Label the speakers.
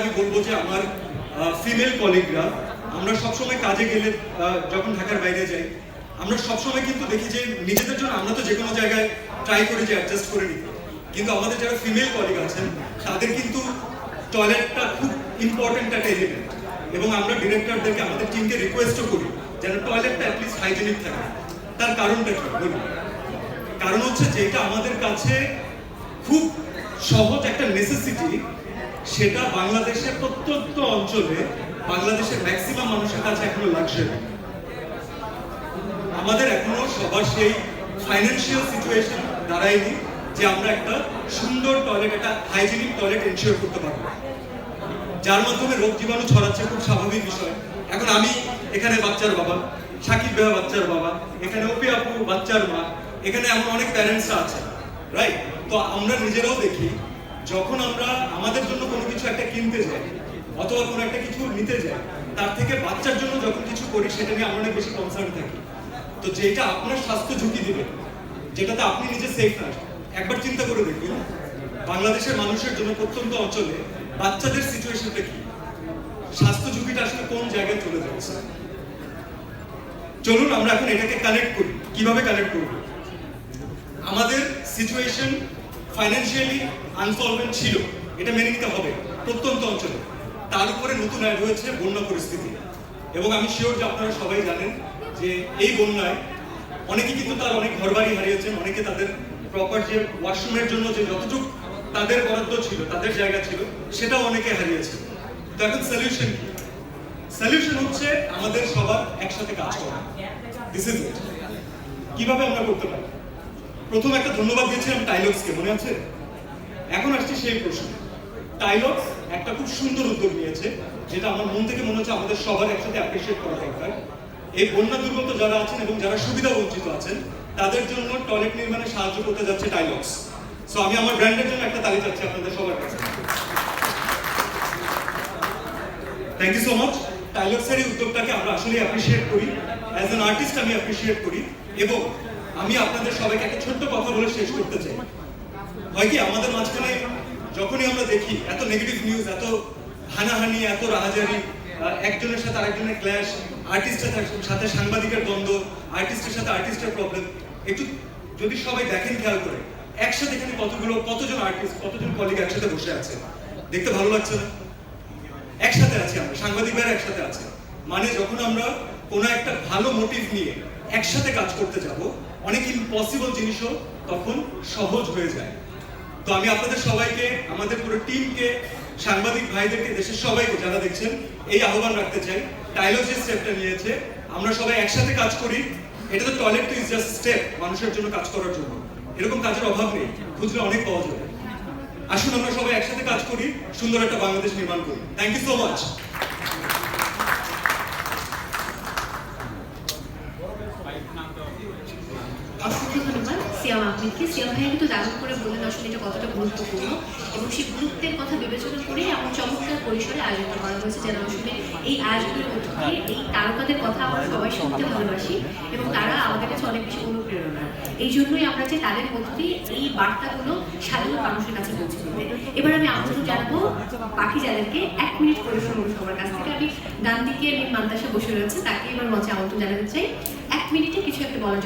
Speaker 1: আমি বলব যে আমার ফিমেল কলিগরা আমরা সবসময় কাজে গেলে যখন ঢাকার বাইরে যাই, আমরা সবসময় কিন্তু দেখি যে নিজেদের জন্য আমরা তো যে কোনো জায়গায় ট্রাই করি যে অ্যাডজাস্ট করে নিতে কিন্তু আমাদের যারা ফিমেল কলিগ আছেন, তাদের কিন্তু টয়লেটটা খুব ইম্পর্টেন্ট একটা এলিমেন্ট এবং আমরা ডিরেক্টরদেরকে আমাদের টিমকে রিকোয়েস্টও করি যেন টয়লেটটা অ্যাটলিস্ট হাইজেনিক থাকে। তার কারণটা কি? বলুন। কারণ হচ্ছে যেটা আমাদের কাছে খুব সহজ একটা নেসেসিটি সেটা বাংলাদেশের প্রত্যন্ত অঞ্চলে বাংলাদেশের ম্যাক্সিমাম মানুষের কাছে এখনও লাক্সারি আমাদের এখনও সবার সেই ফাইন্যান্সিয়াল সিচুয়েশন দাঁড়ায়নি যে আমরা একটা সুন্দর টয়লেট একটা হাইজেনিক টয়লেট এনশিওর করতে পারব। যার মাধ্যমে রোগ জীবাণু ছড়াচ্ছে খুব স্বাভাবিক বিষয়। এখন আমি এখানে বাচ্চার বাবা, সাকিব ভাইয়া বাচ্চার বাবা, এখানে ওপি আপু বাচ্চার মা, এখানে এমন অনেক প্যারেন্টসরা আছে রাইট তো আমরা নিজেরাও দেখি যখন আমরা আমাদের জন্য কোনো কিছু একটা কিনতে যাই, অথবা কোনো একটা কিছু নিতে যাই, তার থেকে বাচ্চার জন্য যখন কিছু করি, সেটা নিয়ে আমরা অনেক বেশি কনসার্ন থাকি। তো যেটা আপনার স্বাস্থ্য ঝুঁকি দিবে, যেটাতে আপনি নিজে সেফ না। একবার চিন্তা করে দেখুন, বাংলাদেশের মানুষের জন্য প্রত্যন্ত অঞ্চলে বাচ্চাদের সিচুয়েশনটা কি? স্বাস্থ্য ঝুঁকিটা আসলে কোন জায়গায় চলে যাচ্ছে? চলুন, আমরা এখন এটাকে কানেক্ট করি। কীভাবে কানেক্ট করব? আমাদের সিচুয়েশন ফাইন্যান্সিয়ালি আনসলভেন্ট ছিল। এটা মেনে নিতে হবে প্রত্যন্ত অঞ্চলে। তার উপরে নতুন অ্যাড হয়েছে বন্যা পরিস্থিতি। এবং আমি শিওর যে আপনারা সবাই জানেন যে এই বন্যায় অনেকে কিন্তু তার অনেক ঘরবাড়ি হারিয়েছেন, অনেকে তাদের প্রপার যে ওয়াশরুমের জন্য যে যতটুকু তাদের বরাদ্দ ছিল, তাদের জায়গা ছিল, সেটাও অনেকে হারিয়েছে। তো এখন সলিউশন কি? সলিউশন হচ্ছে আমাদের সবার একসাথে কাজ করা। দিস ইজ কীভাবে আমরা করতে পারি? প্রথম একটা ধন্যবাদ দিয়েছিলাম টাইলক্সকে মনে আছে? এখন আসছে সেই প্রশ্ন। টাইলক্স একটা খুব সুন্দর উদ্যোগ নিয়েছে, যেটা আমার মন থেকে মনে হচ্ছে আমাদের সবার একসাথে অ্যাপ্রিসিয়েট করা দরকার। এই বন্যা দুর্গত যারা আছেন এবং যারা সুবিধা বঞ্চিত আছেন, তাদের জন্য টয়লেট নির্মাণে সাহায্য করতে যাচ্ছে টাইলক্স সো আমি আমার ব্র্যান্ডের জন্য একটা তালি চাচ্ছি আপনাদের সবার কাছে। থ্যাংক ইউ সো মাচ টাইলক্সের এই উদ্যোগটাকে আমরা আসলে অ্যাপ্রিসিয়েট করি। অ্যাজ অ্যান আর্টিস্ট আমি অ্যাপ্রিসিয়েট করি। এবং আমি আপনাদের সবাইকে একটা ছোট্ট কথা বলে শেষ করতে চাই। হয় কি, আমাদের মাঝখানে যখনই আমরা দেখি, এত নেগেটিভ নিউজ এত হানাহানি, এত রাহাজারি একজনের সাথে আরেকজনের ক্ল্যাশ আর্টিস্টের সাথে সাংবাদিকের দ্বন্দ্ব আর্টিস্টের সাথে আর্টিস্টের প্রবলেম একটু যদি সবাই দেখেন, খেয়াল করে, একসাথে এখানে কতগুলো, কতজন আর্টিস্ট কতজন কলিগ একসাথে বসে আছে? দেখতে ভালো লাগছে না? একসাথে আছি আমরা সাংবাদিক ভাইরা একসাথে আছে। মানে যখন আমরা কোনো একটা ভালো মোটিভ নিয়ে একসাথে কাজ করতে যাব, অনেক ইম্পসিবল জিনিসও তখন সহজ হয়ে যায়। তো আমি আপনাদের সবাইকে, আমাদের পুরো টিমকে, সাংবাদিক ভাইদেরকে, দেশের সবাইকে যারা দেখছেন, এই আহ্বান রাখতে চাই। টাইলর যে স্টেপটা নিয়েছে। আমরা সবাই একসাথে কাজ করি। এটা তো টয়লেট ইজ জাস্ট স্টেপ মানুষের জন্য কাজ করার জন্য। এরকম কাজের অভাব নেই। খুঁজলে অনেক পাওয়া যাবে। আসুন আমরা সবাই একসাথে কাজ করি, সুন্দর একটা বাংলাদেশ নির্মাণ করি। থ্যাংক ইউ সো মাচ
Speaker 2: অসংখ্য ধন্যবাদ সিয়াম আহমেদকে সিয়াম ভাই কিন্তু দারুণ করে বললেন আসলে এটা কতটা গুরুত্বপূর্ণ। এবং সেই গুরুত্বের কথা বিবেচনা করে এমন চমৎকার পরিসরে আয়োজন করা হয়েছে যেন আসলে এই আয়োজনের মধ্য এই তারকাদের কথা আমরা সবাই শুনতে ভালোবাসি এবং তারা আমাদের কাছে অনেক বেশি অনুপ্রেরণা। এই জন্যই আমরা চাই তাদের মধ্য এই বার্তাগুলো সাধারণ মানুষের কাছে পৌঁছে দিতে। এবার আমি আমন্ত্রণ জানাব বাকি যাদেরকে এক মিনিট পরিশ্রম করব সবার কাছ থেকে। আমি ডান দিকে মান্তাসা বসে রয়েছে, তাকে এবার মঞ্চে আমন্ত্রণ জানাতে চাই। এক মিনিটে কিছু একটা বলার